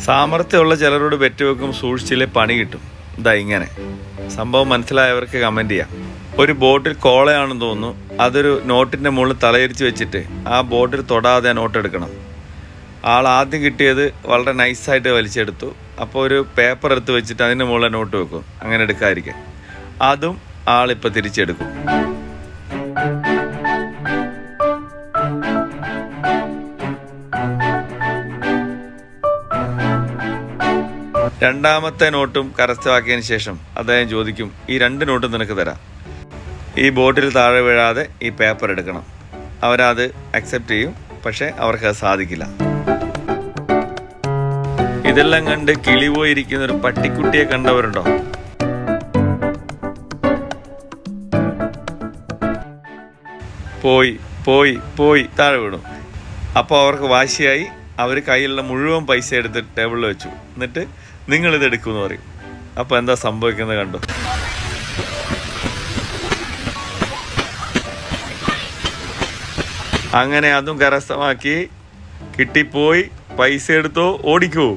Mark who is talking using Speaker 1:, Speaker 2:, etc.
Speaker 1: സാമർത്ഥ്യമുള്ള ചിലരോട് വെക്കും സൂക്ഷിച്ചില്ലേ പണി കിട്ടും. ഇതാ ഇങ്ങനെ. സംഭവം മനസ്സിലായവർക്ക് കമന്റ് ചെയ്യാം. ഒരു ബോട്ടിൽ കോളയാണെന്ന് തോന്നുന്നു. അതൊരു നോട്ടിന്റെ മുകളിൽ തലയിരിച്ച് വെച്ചിട്ട് ആ ബോട്ടിൽ തൊടാതെ നോട്ട് എടുക്കണം. ആൾ ആദ്യം കിട്ടിയത് വളരെ നൈസായിട്ട് വലിച്ചെടുത്തു. അപ്പോൾ ഒരു പേപ്പർ എടുത്ത് വെച്ചിട്ട് അതിന്റെ മുകളിൽ നോട്ട് വെക്കും. അങ്ങനെ എടുക്കാതിരിക്കാൻ. അതും ആളിപ്പോൾ തിരിച്ചെടുക്കും. രണ്ടാമത്തെ നോട്ടും കരസ്ഥമാക്കിയതിന് ശേഷം അദ്ദേഹം ചോദിക്കും ഈ രണ്ട് നോട്ടും നിനക്ക് തരാം. ഈ ബോട്ടിൽ താഴെ വീഴാതെ ഈ പേപ്പർ എടുക്കണം. അവരത് അക്സെപ്റ്റ് ചെയ്യും പക്ഷേ അവർക്ക് അത് സാധിക്കില്ല. ഇതെല്ലാം കണ്ട് കിളിപോയിരിക്കുന്ന ഒരു പട്ടിക്കുട്ടിയെ കണ്ടവരുണ്ടോ? പോയി പോയി പോയി താഴെ വീണു. അപ്പോൾ അവർക്ക് വാശിയായി അവർ കയ്യിലുള്ള മുഴുവൻ പൈസ എടുത്ത് ടേബിളിൽ വെച്ചു. എന്നിട്ട് നിങ്ങൾ ഇത് എടുക്കുമെന്ന് പറയും. അപ്പോൾ എന്താ സംഭവിക്കുന്നത് കണ്ടു? അങ്ങനെ അതും കരസ്ഥമാക്കി കിട്ടിപ്പോയി പൈസ എടുത്തോ ഓടിക്കോ.